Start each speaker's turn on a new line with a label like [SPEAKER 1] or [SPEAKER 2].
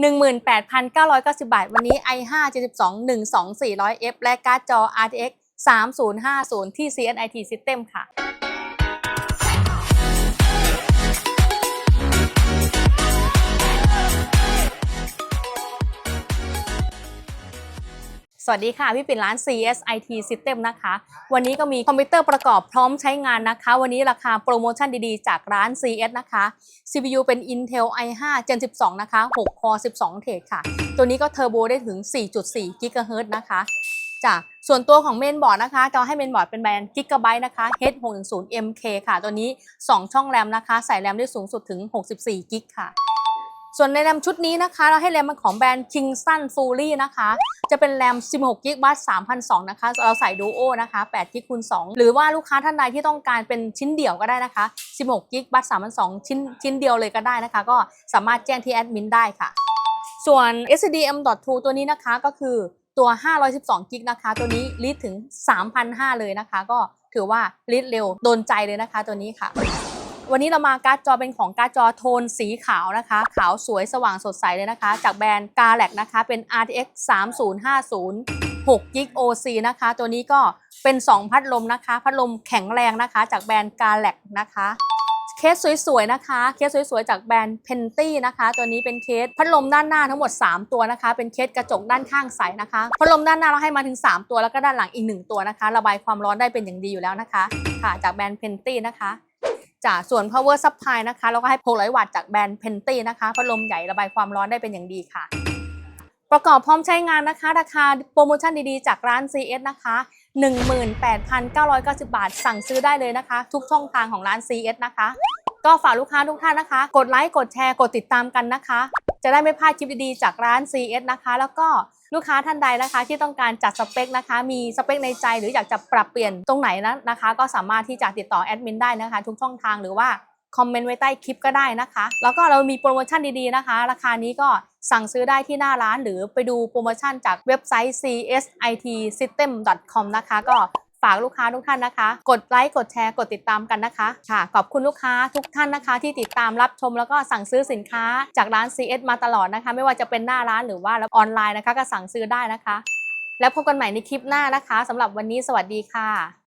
[SPEAKER 1] 18,990 บาท วันนี้ i5 72 12400F และการ์ดจอ RTX 3050 ที่ CNIT System ค่ะ วัสดีค่ะ พี่ปิ่นร้าน CSIT System นะคะ วันนี้ก็มีคอมพิวเตอร์ประกอบพร้อมใช้งานนะคะ วันนี้ราคาโปรโมชั่นดีๆ จากร้าน CS นะคะ CPU เป็น Intel i5 Gen 12 นะคะ 6 core 12 เทรดค่ะ ตัวนี้ก็เทอร์โบได้ถึง 4.4 GHz นะคะจากส่วนตัวของเมนบอร์ดนะคะจะให้เมนบอร์ดเป็นแบรนด์ Gigabyte นะคะ H610MK ค่ะ ตัวนี้ 2 ช่องแรมนะคะ ใส่แรมได้สูงสุดถึง 64 กิกค่ะ ส่วนในแรมชุดนี้นะคะ เราให้แรมมันของแบรนด์ Kingston Fury นะคะ จะเป็นแรม 16 กิกบัส3,002นะคะ เราใส่ดูโอนะคะ8กิกคูณ2หรือว่าลูกค้าท่านใดที่ต้องการเป็นชิ้นเดี่ยวก็ได้นะคะ 16 กิกบัส3,002ชิ้นชิ้นเดียวเลยก็ได้นะคะ ก็สามารถแจ้งที่แอดมินได้ค่ะ ส่วน SDM.2 ตัวนี้นะคะก็คือตัว 512 กิกนะคะ ตัวนี้รีดถึง 3,500 เลยนะคะ ก็ถือว่ารีดเร็วโดนใจเลยนะคะตัวนี้ค่ะ วันนี้เรามาการ์ดจอเป็นของการ์ดจอโทนสีขาวนะคะ ขาวสวยสว่างสดใสเลยนะคะ จากแบรนด์ g a l a x นะคะ เป็น RTX 3050 6 g b OC นะคะ ตัวนี้ก็เป็น 2 พัดลมนะคะ พัดลมแข็งแรงนะคะ จากแบรนด์ g a l a x นะคะเคสสวยๆนะคะ เคสสวยๆจากแบรนด์ Penty นะคะ ตัวนี้เป็นเคสพัดลมด้านหน้าทั้งหมด 3 ตัวนะคะ เป็นเคสกระจกด้านข้างใสนะคะ พัดลมด้านหน้าเราให้มาถึง 3 ตัวแล้วก็ด้านหลังอีก 1 ตัวนะคะ ระบายความร้อนได้เป็นอย่างดีอยู่แล้วนะคะ ค่ะ จากแบรนด์ Penty นะคะ จากส่วน power supply นะคะ เราก็ให้ 600 วัตต์จากแบรนด์ Penty นะคะพัดลมใหญ่ระบายความร้อนได้เป็นอย่างดีค่ะ ประกอบพร้อมใช้งานนะคะ ราคาโปรโมชั่นดีๆ จากร้าน CS นะคะ 18,990 บาท สั่งซื้อได้เลยนะคะ ทุกช่องทางของร้าน CS นะคะ ก็ฝากลูกค้าทุกท่านนะคะ กดไลค์กดแชร์กดติดตามกันนะคะ จะได้ไม่พลาดคลิปดีๆจากร้าน CS นะคะ แล้วก็ลูกค้าท่านใดนะคะที่ต้องการจัดสเปคนะคะ มีสเปคในใจหรืออยากจะปรับเปลี่ยนตรงไหนนะนะคะ ก็สามารถที่จะติดต่อแอดมินได้นะคะ ทุกช่องทางหรือว่าคอมเมนต์ไว้ใต้คลิปก็ได้นะคะ แล้วก็เรามีโปรโมชั่นดีๆนะคะ ราคานี้ก็สั่งซื้อได้ที่หน้าร้านหรือไปดูโปรโมชั่นจากเว็บไซต์ csitsystem.com นะคะ ก็ ฝากลูกค้าทุกท่านนะคะ กดไลค์กดแชร์กดติดตามกันนะคะค่ะขอบคุณลูกค้าทุกท่านนะคะ ที่ติดตามรับชมแล้วก็สั่งซื้อสินค้าจากร้าน CS มาตลอดนะคะ ไม่ว่าจะเป็นหน้าร้านหรือว่าออนไลน์นะคะ ก็สั่งซื้อได้นะคะ แล้วพบกันใหม่ในคลิปหน้านะคะสำหรับวันนี้สวัสดีค่ะ